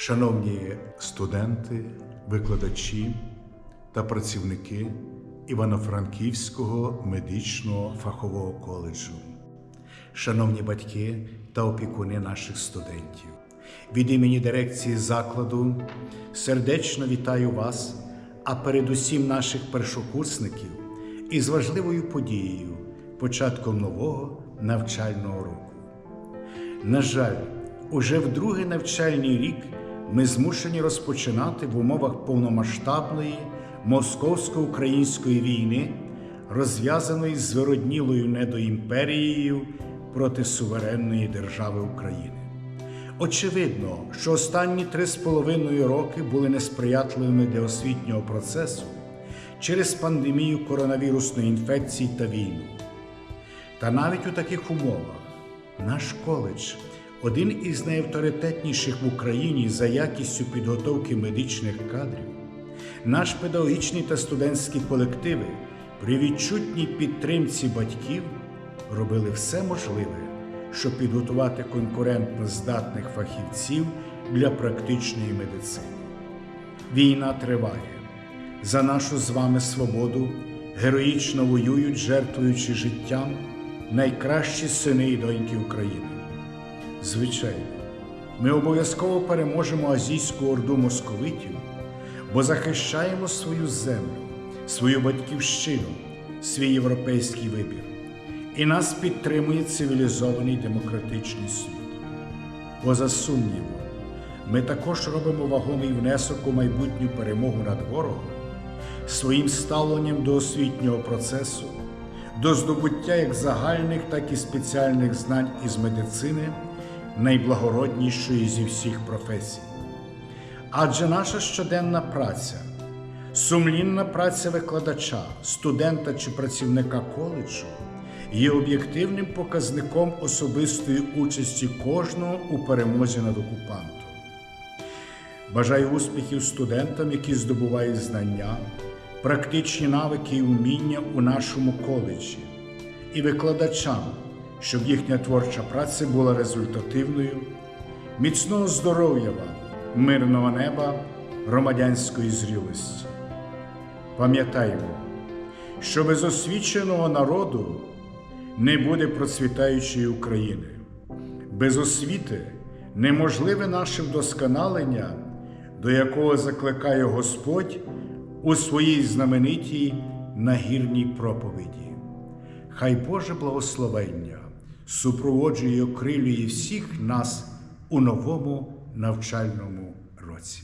Шановні студенти, викладачі та працівники Івано-Франківського медичного фахового коледжу, шановні батьки та опікуни наших студентів, від імені дирекції закладу сердечно вітаю вас, а передусім наших першокурсників із важливою подією, початком нового навчального року. На жаль, уже вдруге навчальний рік ми змушені розпочинати в умовах повномасштабної московсько-української війни, розв'язаної з вироднілою недоімперією проти суверенної держави України. Очевидно, що останні три з половиною роки були несприятливими для освітнього процесу через пандемію коронавірусної інфекції та війну. Та навіть у таких умовах наш коледж один із найавторитетніших в Україні за якістю підготовки медичних кадрів, наш педагогічний та студентські колективи при відчутній підтримці батьків робили все можливе, щоб підготувати конкурентно здатних фахівців для практичної медицини. Війна триває. За нашу з вами свободу героїчно воюють, жертвуючи життям найкращі сини і доньки України. Звичайно, ми обов'язково переможемо азійську орду московитів, бо захищаємо свою землю, свою батьківщину, свій європейський вибір. І нас підтримує цивілізований демократичний світ. Поза сумнівом, ми також робимо вагомий внесок у майбутню перемогу над ворогом своїм ставленням до освітнього процесу, до здобуття як загальних, так і спеціальних знань із медицини, найблагороднішої зі всіх професій. Адже наша щоденна праця, сумлінна праця викладача, студента чи працівника коледжу є об'єктивним показником особистої участі кожного у перемозі над окупантом. Бажаю успіхів студентам, які здобувають знання, практичні навики і уміння у нашому коледжі, і викладачам, щоб їхня творча праця була результативною, міцного здоров'я вам, мирного неба, громадянської зрілості. Пам'ятаймо, що без освіченого народу не буде процвітаючої України. Без освіти неможливе наше вдосконалення, до якого закликає Господь у своїй знаменитій нагірній проповіді. Хай Боже благословення супроводжує і окрилює всіх нас у новому навчальному році.